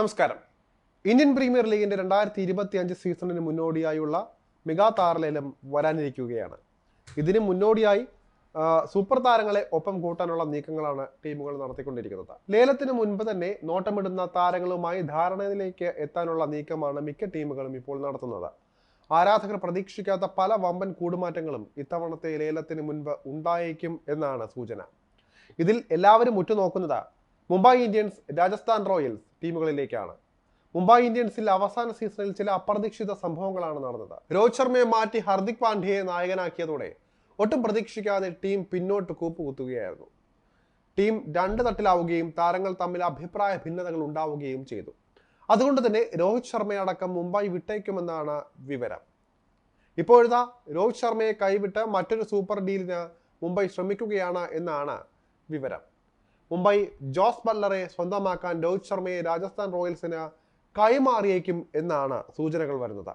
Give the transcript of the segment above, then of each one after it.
നമസ്കാരം. Indian premier ലീഗിന്റെ രണ്ടായിരത്തി ഇരുപത്തി അഞ്ച് സീസണിന് മുന്നോടിയായുള്ള മെഗാ താരലേലം വരാനിരിക്കുകയാണ്. ഇതിന് മുന്നോടിയായി സൂപ്പർ താരങ്ങളെ ഒപ്പം കൂട്ടാനുള്ള നീക്കങ്ങളാണ് ടീമുകൾ നടത്തിക്കൊണ്ടിരിക്കുന്നത്. ലേലത്തിന് മുൻപ് തന്നെ നോട്ടമിടുന്ന താരങ്ങളുമായി ധാരണയിലേക്ക് എത്താനുള്ള നീക്കമാണ് മിക്ക ടീമുകളും ഇപ്പോൾ നടത്തുന്നത്. ആരാധകർ പ്രതീക്ഷിക്കാത്ത പല വമ്പൻ കൂടുമാറ്റങ്ങളും ഇത്തവണത്തെ ലേലത്തിന് മുൻപ് ഉണ്ടായേക്കും എന്നാണ് സൂചന. ഇതിൽ എല്ലാവരും ഉറ്റുനോക്കുന്നത് മുംബൈ ഇന്ത്യൻസ് രാജസ്ഥാൻ റോയൽസ് ടീമുകളിലേക്കാണ്. മുംബൈ ഇന്ത്യൻസിൽ അവസാന സീസണിൽ ചില അപ്രതീക്ഷിത സംഭവങ്ങളാണ് നടന്നത്. രോഹിത് ശർമ്മയെ മാറ്റി ഹർദിക് പാണ്ഡ്യയെ നായകനാക്കിയതോടെ ഒട്ടും പ്രതീക്ഷിക്കാതെ ടീം പിന്നോട്ട് കൂപ്പുകുത്തുകയായിരുന്നു. ടീം രണ്ട് തട്ടിലാവുകയും താരങ്ങൾ തമ്മിൽ അഭിപ്രായ ഭിന്നതകൾ ഉണ്ടാവുകയും ചെയ്തു. അതുകൊണ്ട് തന്നെ രോഹിത് ശർമ്മയടക്കം മുംബൈ വിട്ടേക്കുമെന്നാണ് വിവരം. ഇപ്പോഴത്തെ രോഹിത് ശർമ്മയെ കൈവിട്ട് മറ്റൊരു സൂപ്പർ ഡീലിന് മുംബൈ ശ്രമിക്കുകയാണ് എന്നാണ് വിവരം. മുംബൈ ജോസ് ബട്ട്ലറെ സ്വന്തമാക്കാൻ രോഹിത് ശർമ്മയെ രാജസ്ഥാൻ റോയൽസിന് കൈമാറിയേക്കും എന്നാണ് സൂചനകൾ വരുന്നത്.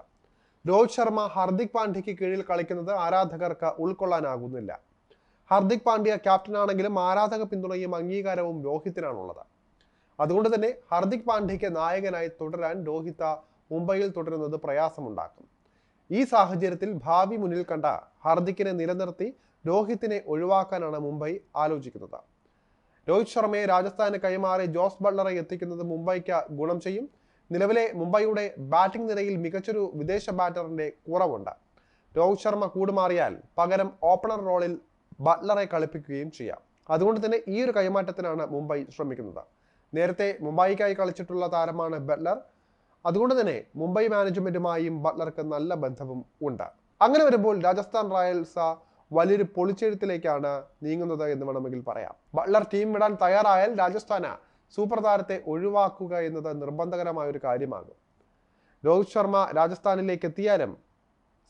രോഹിത് ശർമ്മ ഹർദിക് പാണ്ഡ്യയ്ക്ക് കീഴിൽ കളിക്കുന്നത് ആരാധകർക്ക് ഉൾക്കൊള്ളാനാകുന്നില്ല. ഹർദിക് പാണ്ഡ്യ ക്യാപ്റ്റനാണെങ്കിലും ആരാധക പിന്തുണയും അംഗീകാരവും രോഹിത്തിനാണുള്ളത്. അതുകൊണ്ട് തന്നെ ഹർദിക് പാണ്ഡ്യയ്ക്ക് നായകനായി തുടരാൻ രോഹിത മുംബൈയിൽ തുടരുന്നത് പ്രയാസമുണ്ടാക്കും. ഈ സാഹചര്യത്തിൽ ഭാവി മുന്നിൽ കണ്ട ഹർദിക്കിനെ നിലനിർത്തി രോഹിത്തിനെ ഒഴിവാക്കാനാണ് മുംബൈ ആലോചിക്കുന്നത്. രോഹിത് ശർമ്മയെ രാജസ്ഥാന് കൈമാറി ജോസ് ബട്ട്ലറെ എത്തിക്കുന്നത് മുംബൈക്ക് ഗുണം ചെയ്യും. നിലവിലെ മുംബൈയുടെ ബാറ്റിംഗ് നിരയിൽ മികച്ചൊരു വിദേശ ബാറ്ററിന്റെ കുറവുണ്ട്. രോഹിത് ശർമ്മ കൂടുമാറിയാൽ പകരം ഓപ്പണർ റോളിൽ ബട്ട്ലറെ കളിപ്പിക്കുകയും ചെയ്യാം. അതുകൊണ്ട് തന്നെ ഈ ഒരു കൈമാറ്റത്തിനാണ് മുംബൈ ശ്രമിക്കുന്നത്. നേരത്തെ മുംബൈക്കായി കളിച്ചിട്ടുള്ള താരമാണ് ബട്ട്ലർ. അതുകൊണ്ട് തന്നെ മുംബൈ മാനേജ്മെന്റുമായും ബട്ട്ലർക്ക് നല്ല ബന്ധവും ഉണ്ട്. അങ്ങനെ വരുമ്പോൾ രാജസ്ഥാൻ റോയൽസ് വലിയൊരു പൊളിച്ചെഴുത്തിലേക്കാണ് നീങ്ങുന്നത് എന്ന് വേണമെങ്കിൽ പറയാം. ബട്ട്ലർ ടീം വിടാൻ തയ്യാറായാൽ രാജസ്ഥാന് സൂപ്പർ താരത്തെ ഒഴിവാക്കുക എന്നത് നിർബന്ധകരമായ ഒരു കാര്യമാകും. രോഹിത് ശർമ്മ രാജസ്ഥാനിലേക്ക് എത്തിയാലും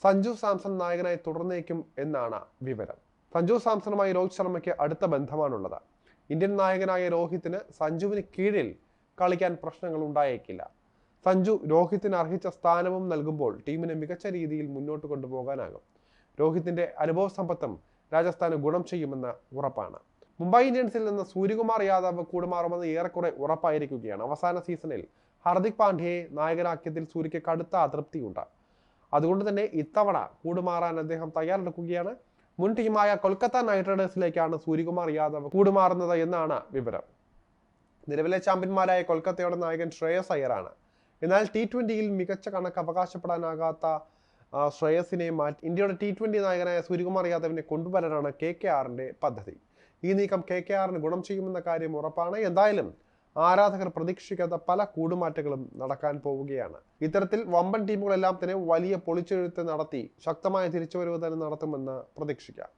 സഞ്ജു സാംസൺ നായകനായി തുടർന്നേക്കും എന്നാണ് വിവരം. സഞ്ജു സാംസണുമായി രോഹിത് ശർമ്മയ്ക്ക് അടുത്ത ബന്ധമാണുള്ളത്. ഇന്ത്യൻ നായകനായ രോഹിത്തിന് സഞ്ജുവിന് കീഴിൽ കളിക്കാൻ പ്രശ്നങ്ങൾ ഉണ്ടായേക്കില്ല. സഞ്ജു രോഹിത്തിന് അർഹിച്ച സ്ഥാനവും നൽകുമ്പോൾ ടീമിനെ മികച്ച രീതിയിൽ മുന്നോട്ട് കൊണ്ടുപോകാനാകും. രോഹിത്തിന്റെ അനുഭവ സമ്പത്തും രാജസ്ഥാന് ഗുണം ചെയ്യുമെന്ന് ഉറപ്പാണ്. മുംബൈ ഇന്ത്യൻസിൽ നിന്ന് സൂര്യകുമാർ യാദവ് കൂടുമാറുമെന്ന് ഏറെക്കുറെ ഉറപ്പായിരിക്കുകയാണ്. അവസാന സീസണിൽ ഹർദിക് പാണ്ഡ്യയെ നായകനാക്കിയതിൽ സൂര്യക്ക് കടുത്ത അതൃപ്തിയുണ്ട്. അതുകൊണ്ട് തന്നെ ഇത്തവണ കൂടുമാറാൻ അദ്ദേഹം തയ്യാറെടുക്കുകയാണ്. മുൻ ടീമായ കൊൽക്കത്ത നൈറ്റ് റൈഡേഴ്സിലേക്കാണ് സൂര്യകുമാർ യാദവ് കൂടുമാറുന്നത് എന്നാണ് വിവരം. നിലവിലെ ചാമ്പ്യന്മാരായ കൊൽക്കത്തയുടെ നായകൻ ശ്രേയസ് അയ്യറാണ്. എന്നാൽ ടി ട്വന്റിയിൽ മികച്ച കണക്ക് അവകാശപ്പെടാനാകാത്ത ശ്രേയസിനെ മാറ്റി ഇന്ത്യയുടെ ടി ട്വന്റി നായകനായ സൂര്യകുമാർ യാദവിനെ കൊണ്ടുവരാനാണ് കെ കെ ആറിന്റെ പദ്ധതി. ഈ നീക്കം കെ കെ ആറിന് ഗുണം ചെയ്യുമെന്ന കാര്യം ഉറപ്പാണ്. എന്തായാലും ആരാധകർ പ്രതീക്ഷിക്കാത്ത പല കൂടുമാറ്റങ്ങളും നടക്കാൻ പോവുകയാണ്. ഇത്തരത്തിൽ വമ്പൻ ടീമുകളെല്ലാം തന്നെ വലിയ പൊളിച്ചെഴുത്ത് നടത്തി ശക്തമായ തിരിച്ചുവരവ് തന്നെ നടത്തുമെന്ന് പ്രതീക്ഷിക്കാം.